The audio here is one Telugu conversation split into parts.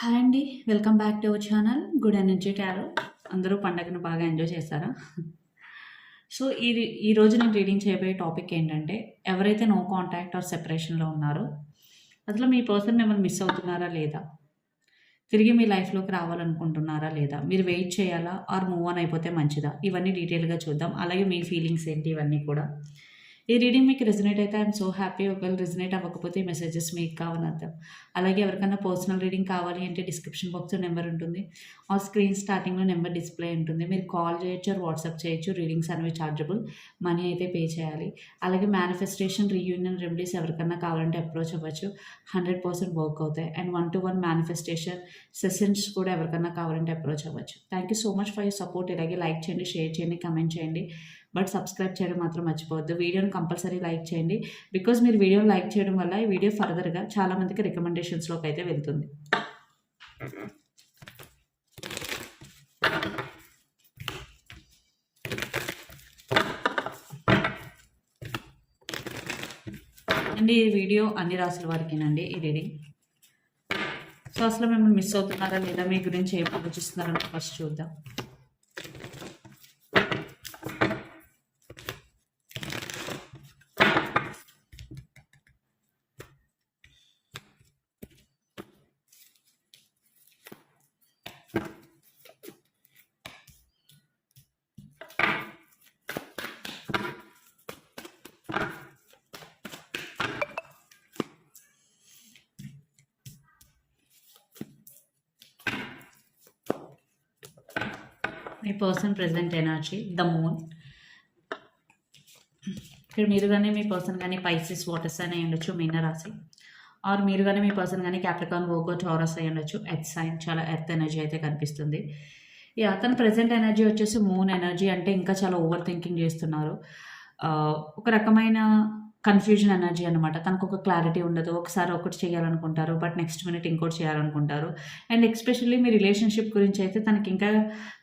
హాయ్ అండి welcome back to our channel good energy tarot అందరూ పండగను బాగా ఎంజాయ్ చేశారా సో ఈ ఈరోజు నేను రీడింగ్ చేయబోయే టాపిక్ ఏంటంటే ఎవరైతే నో కాంటాక్ట్ ఆర్ సెపరేషన్లో ఉన్నారో అసలు మీ పర్సన్ మిమ్మల్ని మిస్ అవుతున్నారా లేదా? తిరిగి మీ లైఫ్లోకి రావాలనుకుంటున్నారా లేదా? మీరు వెయిట్ చేయాలా? ఆర్ మూవ్ ఆన్ అయిపోతే మంచిదా? ఇవన్నీ డీటెయిల్గా చూద్దాం. అలాగే మీ ఫీలింగ్స్ ఏంటి? ఇవన్నీ కూడా. ఈ రీడింగ్ మీకు రెజినేట్ అయితే ఐఎమ్ సో హ్యాపీ ఒకవేళ రెజినేట్ అవ్వకపోతే ఈ మెసేజెస్ మీకు కావాలని అర్థం. అలాగే ఎవరికైనా పర్సనల్ రీడింగ్ కావాలి అంటే డిస్క్రిప్షన్ బాక్స్లో నెంబర్ ఉంటుంది. ఆ స్క్రీన్ స్టార్టింగ్లో నెంబర్ డిస్ప్లే ఉంటుంది. మీరు కాల్ చేయొచ్చు వాట్సాప్ చేయొచ్చు. రీడింగ్స్ అనేవి చార్జబుల్ మనీ అయితే పే చేయాలి. అలాగే మేనిఫెస్టేషన్ రీయూనియన్ రెమెడీస్ ఎవరికైనా కావాలంటే అప్రోచ్ అవ్వచ్చు. హండ్రెడ్ పర్సెంట్ వర్క్ అవుతాయి. And one to one manifestation sessions కూడా ఎవరికైనా కావాలంటే అప్రోచ్ అవ్వచ్చు. Thank you so much for your support ఇలాగే లైక్ చేయండి షేర్ చేయండి కమెంట్ చేయండి. బట్ సబ్స్క్రైబ్ చేయడం మాత్రం మర్చిపోవద్దు. వీడియోని కంపల్సరీ లైక్ చేయండి. బికాజ్ మీరు వీడియోని లైక్ చేయడం వల్ల ఈ వీడియో ఫర్దర్గా చాలామందికి రికమెండేషన్స్లోకి అయితే వెళ్తుంది. అండి ఈ వీడియో అన్ని రాసుల వారికేనండి. ఈ రీడింగ్. సో అసలు మిమ్మల్ని మిస్ అవుతున్నారా లేదా మీ గురించి ఏం ఆలోచిస్తున్నారని ఫస్ట్ చూద్దాం. మీ person present energy the moon ఇక్కడ మీరు కానీ మీ పర్సన్ కానీ పైసిస్ వాటర్స్ అని ఉండొచ్చు మీన రాశి. ఆర్ మీరు కానీ మీ పర్సన్ కానీ క్యాప్రికాన్ ఓకో టోరస్ అయి ఉండొచ్చు ఎర్త్ సైన్ చాలా ఎర్త్ ఎనర్జీ అయితే కనిపిస్తుంది. ఈ అతను ప్రజెంట్ ఎనర్జీ వచ్చేసి మూన్ ఎనర్జీ అంటే ఇంకా చాలా ఓవర్ థింకింగ్ చేస్తున్నారు uh, ఒక రకమైన కన్ఫ్యూజన్ ఎనర్జీ అనమాట తనకు ఒక క్లారిటీ ఉండదు. ఒకసారి ఒకటి చేయాలనుకుంటారు బట్ నెక్స్ట్ మినిట్ ఇంకోటి చేయాలనుకుంటారు. అండ్ ఎక్స్పెషల్లీ మీ రిలేషన్షిప్ గురించి అయితే తనకి ఇంకా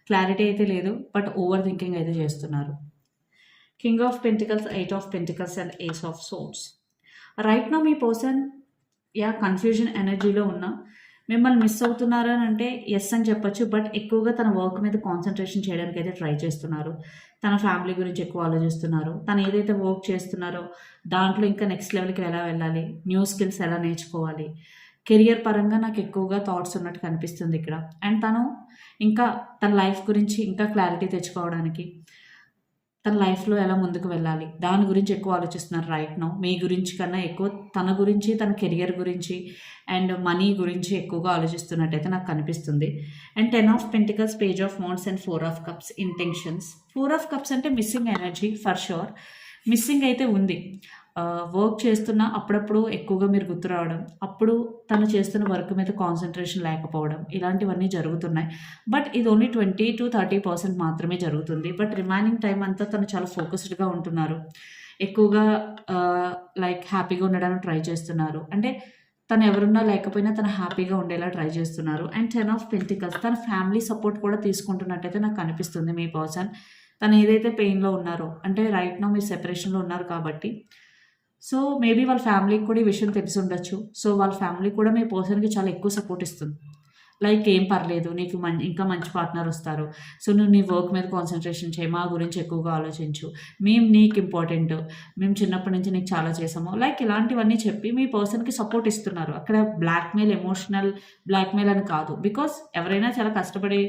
క్లారిటీ అయితే లేదు బట్ ఓవర్ థింకింగ్ అయితే చేస్తున్నారు. King of pentacles eight of pentacles and ace of swords right now me person యా కన్ఫ్యూజన్ ఎనర్జీలో ఉన్న మిమ్మల్ని మిస్ అవుతున్నారా అని అంటే ఎస్ అని చెప్పొచ్చు బట్ ఎక్కువగా తన వర్క్ మీద కాన్సన్ట్రేషన్ చేయడానికి అయితే ట్రై చేస్తున్నారు. తన ఫ్యామిలీ గురించి ఎక్కువ ఆలోచిస్తున్నారు. తను ఏదైతే వర్క్ చేస్తున్నారో దాంట్లో ఇంకా నెక్స్ట్ లెవెల్కి ఎలా వెళ్ళాలి? న్యూ స్కిల్స్ ఎలా నేర్చుకోవాలి? కెరియర్ పరంగా నాకు ఎక్కువగా థాట్స్ ఉన్నట్టు కనిపిస్తుంది ఇక్కడ. అండ్ తను ఇంకా తన లైఫ్ గురించి ఇంకా క్లారిటీ తెచ్చుకోవడానికి తన లైఫ్లో ఎలా ముందుకు వెళ్ళాలి? దాని గురించి ఎక్కువ ఆలోచిస్తున్నారు రైట్ నో మీ గురించి కన్నా ఎక్కువ తన గురించి తన కెరియర్ గురించి అండ్ మనీ గురించి ఎక్కువగా ఆలోచిస్తున్నట్టయితే నాకు కనిపిస్తుంది. And ten of pentacles page of wands and four of cups intentions four of cups అంటే missing energy for sure missing అయితే ఉంది. వర్క్ చేస్తున్నా అప్పుడప్పుడు ఎక్కువగా మీరు గుర్తు రావడం అప్పుడు తను చేస్తున్న వర్క్ మీద కాన్సన్ట్రేషన్ లేకపోవడం ఇలాంటివన్నీ జరుగుతున్నాయి. బట్ ఇది only twenty to thirty percent మాత్రమే జరుగుతుంది. బట్ రిమైనింగ్ టైం అంతా తను చాలా ఫోకస్డ్గా ఉంటున్నారు. ఎక్కువగా లైక్ హ్యాపీగా ఉండడానికి ట్రై చేస్తున్నారు. అంటే తను ఎవరున్నా లేకపోయినా తను హ్యాపీగా ఉండేలా ట్రై చేస్తున్నారు. అండ్ టెన్ ఆఫ్ పెంటికల్స్ తన ఫ్యామిలీ సపోర్ట్ కూడా తీసుకుంటున్నట్టయితే నాకు కనిపిస్తుంది మీ పర్సన్. తను ఏదైతే పెయిన్లో ఉన్నారో అంటే రైట్ నో మీరు సెపరేషన్లో ఉన్నారు కాబట్టి సో మేబీ వాళ్ళ ఫ్యామిలీకి కూడా ఈ విషయం తెలిసి ఉండొచ్చు. సో వాళ్ళ ఫ్యామిలీ కూడా మీ పర్సన్కి చాలా ఎక్కువ సపోర్ట్ ఇస్తుంది. లైక్ ఏం పర్లేదు నీకు మం ఇంకా మంచి పార్ట్నర్ వస్తారు. సో నువ్వు నీ వర్క్ మీద కాన్సన్ట్రేషన్ చేయి మా గురించి ఎక్కువగా ఆలోచించు. మేము నీకు ఇంపార్టెంట్ మేము చిన్నప్పటి నుంచి నీకు చాలా చేసాము. లైక్ ఇలాంటివన్నీ చెప్పి మీ పర్సన్కి సపోర్ట్ ఇస్తున్నారు. అక్కడ బ్లాక్మెయిల్ ఎమోషనల్ బ్లాక్మెయిల్ అని కాదు. బికాస్ ఎవరైనా చాలా కష్టపడి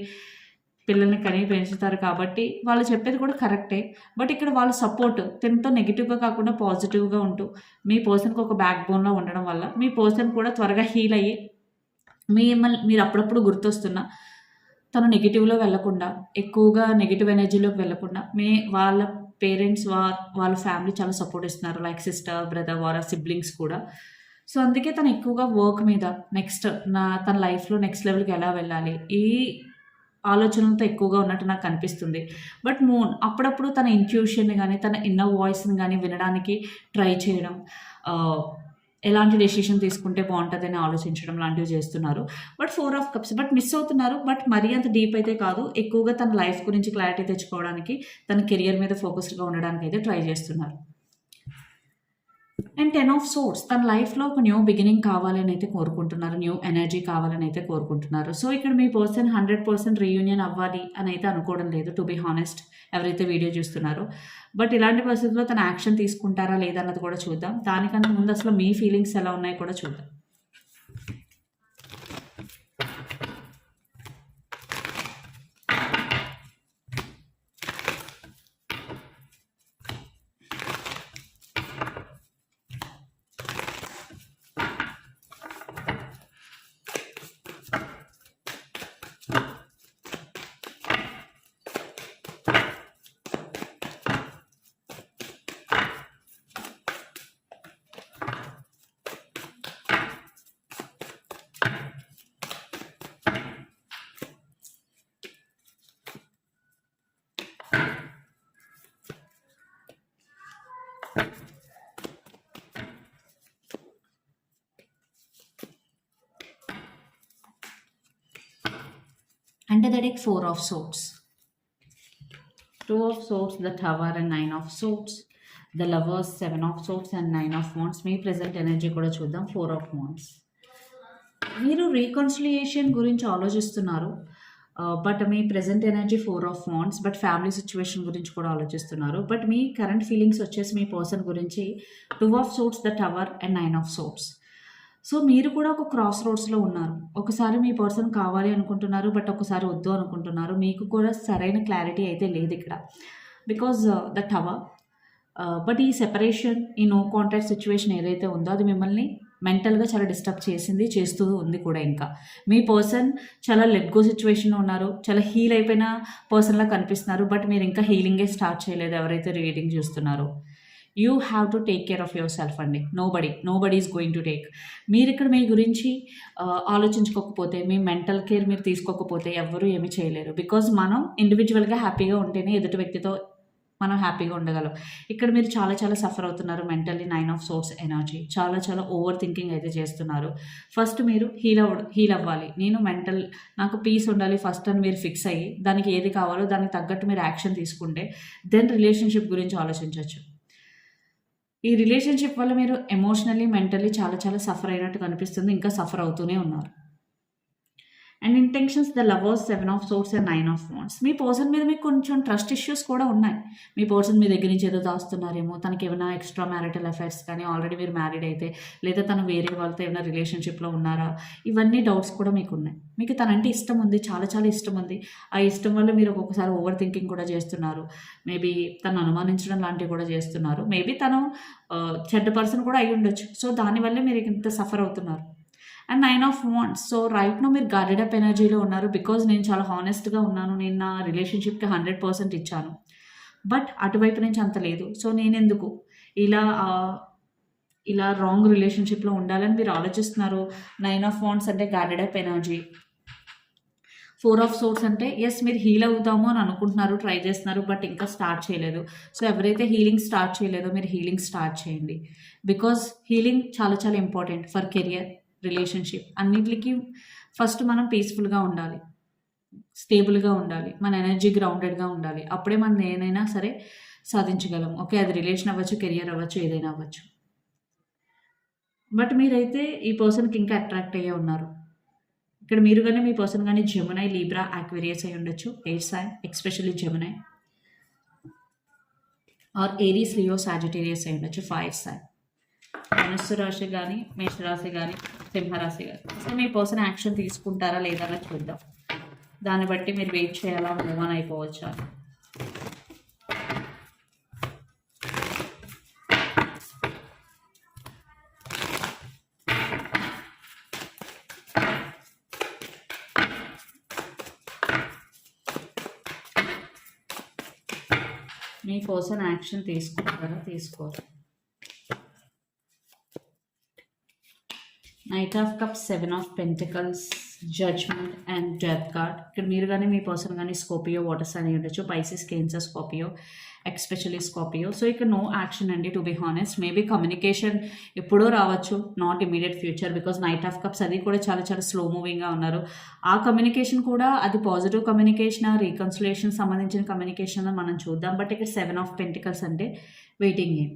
పిల్లల్ని కని పెంచుతారు కాబట్టి వాళ్ళు చెప్పేది కూడా కరెక్టే. బట్ ఇక్కడ వాళ్ళ సపోర్ట్ తినతో నెగిటివ్గా కాకుండా పాజిటివ్గా ఉంటూ మీ పర్సన్కి ఒక బ్యాక్ బోన్లో ఉండడం వల్ల మీ పర్సన్ కూడా త్వరగా హీల్ అయ్యి మిమ్మల్ని మీరు అప్పుడప్పుడు గుర్తొస్తున్నా తను నెగిటివ్లో వెళ్ళకుండా ఎక్కువగా నెగిటివ్ ఎనర్జీలోకి వెళ్ళకుండా మీ వాళ్ళ పేరెంట్స్ వా వాళ్ళ ఫ్యామిలీ చాలా సపోర్ట్ ఇస్తున్నారు. లైక్ సిస్టర్ బ్రదర్ వారా సిబ్లింగ్స్ కూడా. సో అందుకే తను ఎక్కువగా వర్క్ మీద నెక్స్ట్ నా తన లైఫ్లో నెక్స్ట్ లెవెల్కి ఎలా వెళ్ళాలి? ఈ ఆలోచనలతో ఎక్కువగా ఉన్నట్టు నాకు అనిపిస్తుంది. బట్ మూన్ అప్పుడప్పుడు తన ఇంట్యూషన్ కానీ తన ఇన్నర్ వాయిస్ని కానీ వినడానికి ట్రై చేయడం ఎలాంటి డెసిషన్ తీసుకుంటే బాగుంటుందని ఆలోచించడం లాంటివి చేస్తున్నారు. But four of cups but miss అవుతున్నారు. బట్ మరీ అంత డీప్ అయితే కాదు. ఎక్కువగా తన లైఫ్ గురించి క్లారిటీ తెచ్చుకోవడానికి తన కెరియర్ మీద ఫోకస్డ్గా ఉండడానికి అయితే ట్రై చేస్తున్నారు. అండ్ టెన్ ఆఫ్ సోర్స్ తన లైఫ్లో ఒక న్యూ బిగినింగ్ కావాలని అయితే కోరుకుంటున్నారు. న్యూ ఎనర్జీ కావాలని అయితే కోరుకుంటున్నారు. సో ఇక్కడ మీ పర్సన్ హండ్రెడ్ పర్సెంట్ రీయూనియన్ అవ్వాలి అని అయితే అనుకోవడం లేదు. టు బి హానెస్ట్ ఎవరైతే వీడియో చూస్తున్నారో. బట్ ఇలాంటి పరిస్థితుల్లో తన యాక్షన్ తీసుకుంటారా లేదా అన్నది కూడా చూద్దాం. దానికన్నా ముందు అసలు మీ ఫీలింగ్స్ ఎలా ఉన్నాయో కూడా చూద్దాం. అంటే the deck four of swords. Two of swords the tower and nine of swords. Seven of seven and nine of nine మీ ప్రజెంట్ ఎనర్జీ కూడా చూద్దాం. ఫోర్ ఆఫ్ వాండ్స్ మీరు రీకన్సిలియేషన్ గురించి ఆలోచిస్తున్నారు. Uh, but me present energy four of wands but family situation గురించి కూడా ఆలోచిస్తున్నారు. బట్ మీ కరెంట్ ఫీలింగ్స్ వచ్చేసి మీ పర్సన్ గురించి. Two of swords the tower and nine of swords so మీరు కూడా ఒక క్రాస్ రోడ్స్లో ఉన్నారు. ఒకసారి మీ పర్సన్ కావాలి అనుకుంటున్నారు బట్ ఒకసారి వద్దు అనుకుంటున్నారు. మీకు కూడా సరైన క్లారిటీ అయితే లేదు ఇక్కడ. బికాజ్ ద టవర్ బట్ ఈ సెపరేషన్ ఈ నో కాంటాక్ట్ సిచ్యువేషన్ ఏదైతే ఉందో అది మిమ్మల్ని మెంటల్గా చాలా డిస్టర్బ్ చేసింది చేస్తూ ఉంది కూడా ఇంకా. మీ పర్సన్ చాలా లెట్ గో సిచ్యువేషన్లో ఉన్నారు. చాలా హీల్ అయిపోయిన పర్సన్లా కనిపిస్తున్నారు బట్ మీరు ఇంకా హీలింగే స్టార్ట్ చేయలేదు ఎవరైతే రీడింగ్ చూస్తున్నారో. You have to take care of yourself అండి. Nobody nobody is going to take. మీరు ఇక్కడ మీ గురించి ఆలోచించుకోకపోతే మీ మెంటల్ కేర్ మీరు తీసుకోకపోతే ఎవ్వరూ ఏమీ చేయలేరు. బికాజ్ మనం ఇండివిజువల్గా హ్యాపీగా ఉంటేనే ఎదుటి వ్యక్తితో మనం హ్యాపీగా ఉండగలం. ఇక్కడ మీరు చాలా చాలా సఫర్ అవుతున్నారు mentally nine of swords energy. చాలా చాలా ఓవర్ థింకింగ్ అయితే చేస్తున్నారు. ఫస్ట్ మీరు హీల్ అవ్వ హీల్ అవ్వాలి. నేను మెంటల్ నాకు పీస్ ఉండాలి ఫస్ట్ అని మీరు ఫిక్స్ అయ్యి దానికి ఏది కావాలో దానికి తగ్గట్టు మీరు యాక్షన్ తీసుకుంటే దెన్ రిలేషన్షిప్ గురించి ఆలోచించవచ్చు ఈ రిలేషన్షిప్ వల్ల మీరు ఎమోషనల్లీ మెంటలీ చాలా చాలా సఫర్ అయినట్టు కనిపిస్తుంది ఇంకా సఫర్ అవుతూనే ఉన్నారు. And intentions the lovers seven of swords and nine of wands me person మీద మీకు కొంచెం ట్రస్ట్ ఇష్యూస్ కూడా ఉన్నాయి. మీ పర్సన్ మీ దగ్గర నుంచి ఏదో దాస్తున్నారేమో తనకి ఏమైనా ఎక్స్ట్రా మ్యారిటల్ అఫైర్స్ కానీ ఆల్రెడీ మీరు మ్యారీడ్ అయితే లేదా తను వేరే వాళ్ళతో ఏమైనా రిలేషన్షిప్లో ఉన్నారా ఇవన్నీ డౌట్స్ కూడా మీకు ఉన్నాయి. మీకు తనంటే ఇష్టం ఉంది చాలా చాలా ఇష్టం ఉంది. ఆ ఇష్టం వల్ల మీరు ఒక్కొక్కసారి ఓవర్ థింకింగ్ కూడా చేస్తున్నారు. మేబీ తను అనుమానించడం లాంటివి కూడా చేస్తున్నారు. మేబీ తను uh, చెడ్డ పర్సన్ కూడా అయి ఉండొచ్చు సో దానివల్లే మీరు ఇంత సఫర్ అవుతున్నారు. And nine of wands so right now మీరు గార్డెడ్ అప్ ఎనర్జీలో ఉన్నారు బికాజ్ నేను చాలా హానెస్ట్గా ఉన్నాను. నేను నా రిలేషన్షిప్కి హండ్రెడ్ పర్సెంట్ ఇచ్చాను. బట్ అటువైపు నుంచి అంత లేదు. సో నేను ఎందుకు ఇలా ఇలా రాంగ్ రిలేషన్షిప్లో ఉండాలని మీరు ఆలోచిస్తున్నారు. నైన్ ఆఫ్ వాంట్స్ అంటే guarded up energy four of swords అంటే ఎస్ మీరు హీల్ అవుతాము అని అనుకుంటున్నారు ట్రై చేస్తున్నారు బట్ ఇంకా స్టార్ట్ చేయలేదు. సో ఎవరైతే హీలింగ్ స్టార్ట్ చేయలేదో మీరు హీలింగ్ స్టార్ట్ చేయండి. బికాజ్ హీలింగ్ చాలా చాలా ఇంపార్టెంట్ ఫర్ కెరియర్ రిలేషన్షిప్ అన్నిటికీ ఫస్ట్ మనం పీస్ఫుల్గా ఉండాలి. స్టేబుల్గా ఉండాలి. మన ఎనర్జీ గ్రౌండెడ్గా ఉండాలి. అప్పుడే మనం ఏదైనా సరే సాధించగలం. ఓకే అది రిలేషన్ అవ్వచ్చు కెరియర్ అవ్వచ్చు ఏదైనా అవ్వచ్చు. బట్ మీరైతే ఈ పర్సన్కి ఇంకా అట్రాక్ట్ అయ్యే ఉన్నారు. ఇక్కడ మీరు కానీ మీ పర్సన్ కానీ జమునై లీబ్రా యాక్వేరియస్ అయి ఉండొచ్చు. Air sign especially Gemini or Aries Leo Sagittarius అయి ఉండొచ్చు. ఫైర్ సైన్ ధనుస్సు రాశి కానీ మేషరాశి కానీ సింహరాశి గారు అసలు మీ పర్సన్ యాక్షన్ తీసుకుంటారా లేదా చూద్దాం. దాన్ని బట్టి మీరు వెయిట్ చేయాలా? Move on అయిపోవచ్చా? మీ కోసం యాక్షన్ తీసుకుంటారా? తీసుకోరు? Knight of cup seven of pentacles judgement and death card ఇక్కడ మీరు కానీ మీ పర్సన్ కానీ స్కోపియో వాటర్స్ అని ఉండొచ్చు. Pisces Cancer Scorpio especially Scorpio so ఇక్కడ నో యాక్షన్ అండి to be honest maybe communication ఎప్పుడో రావచ్చు not immediate future because knight of cups అది కూడా చాలా చాలా స్లో మూవింగ్గా ఉన్నారు. ఆ కమ్యూనికేషన్ కూడా అది పాజిటివ్ కమ్యూనికేషన్ రీకన్సిలేషన్ సంబంధించిన కమ్యూనికేషన్ మనం చూద్దాం. బట్ ఇక్కడ సెవెన్ ఆఫ్ పెంటికల్స్ అంటే వెయిటింగ్ గేమ్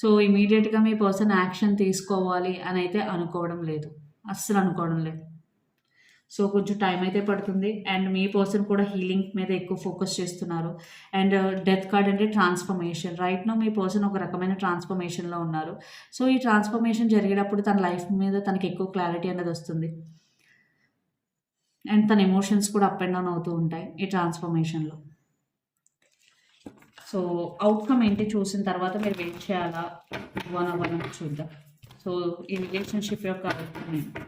సో ఇమీడియట్గా మీ పర్సన్ యాక్షన్ తీసుకోవాలి అని అయితే అనుకోవడం లేదు. అస్సలు అనుకోవడం లేదు. సో కొంచెం టైం అయితే పడుతుంది. అండ్ మీ పర్సన్ కూడా హీలింగ్ మీద ఎక్కువ ఫోకస్ చేస్తున్నారు. అండ్ డెత్ కార్డ్ అంటే ట్రాన్స్ఫర్మేషన్. రైట్ నో మీ పర్సన్ ఒక రకమైన ట్రాన్స్ఫర్మేషన్లో ఉన్నారు. సో ఈ ట్రాన్స్ఫర్మేషన్ జరిగేటప్పుడు తన లైఫ్ మీద తనకి ఎక్కువ క్లారిటీ అనేది వస్తుంది. అండ్ తన ఎమోషన్స్ కూడా అప్ అండ్ డౌన్ అవుతూ ఉంటాయి ఈ ట్రాన్స్ఫర్మేషన్లో. సో అవుట్కమ్ ఏంటి చూసిన తర్వాత మీరు వెయిట్ చేయాలా వన్ అవర్ చూద్దాం సో ఈ రిలేషన్షిప్ యొక్క outcome ఏంటి?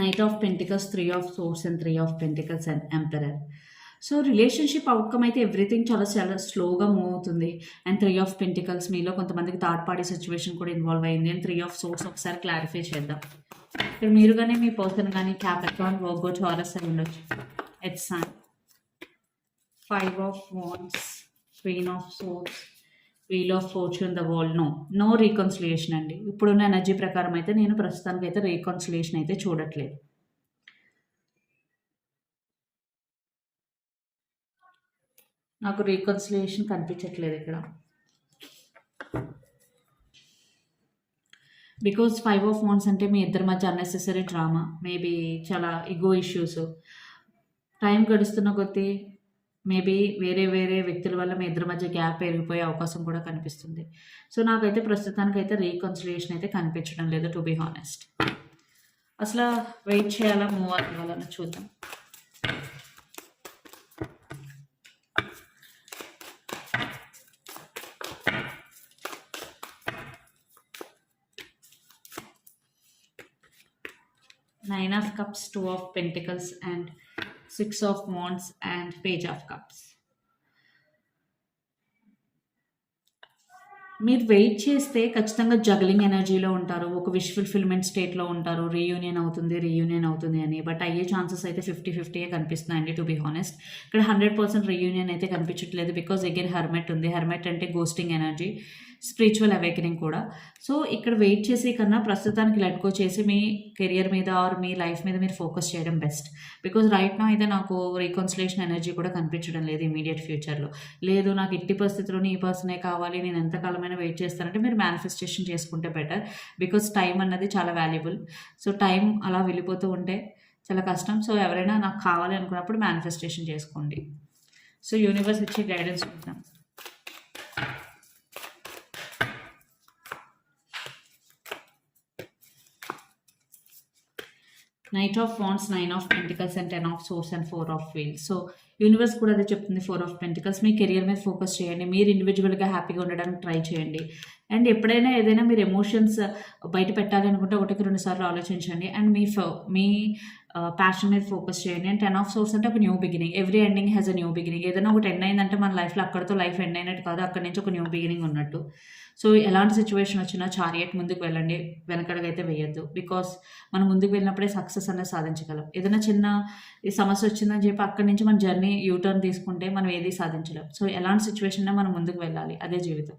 Knight of pentacles three of swords and three of pentacles and emperor so relationship outcome అయితే ఎవ్రీథింగ్ చాలా చాలా స్లోగా మూవ్ అవుతుంది. అండ్ త్రీ ఆఫ్ పెంటికల్స్ మీలో కొంతమందికి థర్డ్ పార్టీ సిచ్యువేషన్ కూడా ఇన్వాల్వ్ అయింది. అండ్ త్రీ ఆఫ్ సోర్స్ ఒకసారి క్లారిఫై చేద్దాం. ఇక్కడ మీరు కానీ మీ పర్సన్ కానీ క్యాపిటాన్ వర్గో చారస్ అని ఉండొచ్చు. It's five of wands queen of swords wheel of fortune the world no no reconciliation అండి. ఇప్పుడున్న ఎనర్జీ ప్రకారం అయితే నేను ప్రస్తుతానికి అయితే రీకన్సిలియేషన్ అయితే చూడట్లేదు. నాకు రీకన్సిలియేషన్ కనిపించట్లేదు ఇక్కడ. బికాస్ ఫైవ్ ఆఫ్ వన్స్ అంటే మీ ఇద్దరి మధ్య అన్నెసెసరీ డ్రామా మేబీ చాలా ఇగో ఇష్యూస్ టైం గడుస్తున్న కొద్దీ మేబీ వేరే వేరే వ్యక్తుల వల్ల మీ ఇద్దరి మధ్య గ్యాప్ పెరిగిపోయే అవకాశం కూడా కనిపిస్తుంది. సో నాకైతే ప్రస్తుతానికైతే రీకన్సిలియేషన్ అయితే కనిపించడం లేదు టు బీ హానెస్ట్ అసలు వెయిట్ చేయాలా మూవ్ అవ్వాలని చూద్దాం. Nine of cups two of pentacles and six of wands and page of cups. మీరు వెయిట్ చేస్తే ఖచ్చితంగా జగలింగ్ ఎనర్జీలో ఉంటారు. ఒక విష్ ఫుల్ఫిల్మెంట్ స్టేట్లో ఉంటారు. రీయూనియన్ అవుతుంది రీయూనియన్ అవుతుంది అని. బట్ అయ్యే ఛాన్సెస్ అయితే ఫిఫ్టీ ఫిఫ్టీయే కనిపిస్తున్నాయండి టు బీ హానెస్ట్ ఇక్కడ హండ్రెడ్ పర్సెంట్ రీయూనియన్ అయితే కనిపించట్లేదు బికాజ్ అగైన్ హెర్మెట్ ఉంది. హెర్మెట్ అంటే గోస్టింగ్ ఎనర్జీ స్పిరిచువల్ అవేకనింగ్ కూడా. సో ఇక్కడ వెయిట్ చేసే కన్నా ప్రస్తుతానికి లెట్కో చేసి మీ కెరియర్ మీద ఆర్ మీ లైఫ్ మీద మీరు ఫోకస్ చేయడం బెస్ట్ బికాజ్ రైట్ నా అయితే నాకు రీకన్సిలేషన్ ఎనర్జీ కూడా కనిపించడం లేదు ఇమీడియట్ ఫ్యూచర్లో లేదు నాకు ఎట్టి పరిస్థితుల్లోనే ఈ పర్సనే కావాలి నేను ఎంతకాలమైనా వెయిట్ చేస్తానంటే మీరు మేనిఫెస్టేషన్ చేసుకుంటే బెటర్ బికాజ్ టైం అన్నది చాలా వాల్యుబుల్ సో టైం అలా వెళ్ళిపోతూ ఉంటే చాలా కష్టం. సో ఎవరైనా నాకు కావాలి అనుకున్నప్పుడు మేనిఫెస్టేషన్ చేసుకోండి. సో యూనివర్స్ ఇచ్చే గైడెన్స్ చూద్దాం. Knight of wands nine of pentacles and ten of swords and four of field so universe కూడా అదే చెప్తుంది ఫోర్ ఆఫ్ పెంటికల్స్ మీ కెరియర్ మీద ఫోకస్ చేయండి. మీరు ఇండివిజువల్గా హ్యాపీగా ఉండడానికి ట్రై చేయండి. అండ్ ఎప్పుడైనా ఏదైనా మీరు ఎమోషన్స్ uh, బయట పెట్టాలనుకుంటే ఒకటికి రెండు సార్లు ఆలోచించండి. అండ్ మీ ఫో మీ uh, ప్యాషన్ మీద ఫోకస్ చేయండి. అండ్ టెన్ ఆఫ్ సోర్స్ అంటే ఒక new beginning every ending has a new beginning ఏదైనా ఒకటి ఎండ్ అయిందంటే మన లైఫ్లో అక్కడితో లైఫ్ ఎండ్ అయినట్టు కాదు. అక్కడి నుంచి ఒక న్యూ బిగినింగ్ ఉన్నట్టు. సో ఎలాంటి సిచ్యువేషన్ వచ్చినా చారియట్ ముందుకు వెళ్ళండి. వెనకడగైతే వేయద్దు. బికాస్ మనం ముందుకు వెళ్ళినప్పుడే సక్సెస్ అనేది సాధించగలం. ఏదైనా చిన్న సమస్య వచ్చిందని చెప్పి అక్కడి నుంచి మన జర్నీ యూటర్న్ తీసుకుంటే మనం ఏది సాధించలేం. సో ఎలాంటి సిచ్యువేషన్ మనం ముందుకు వెళ్ళాలి. అదే జీవితం.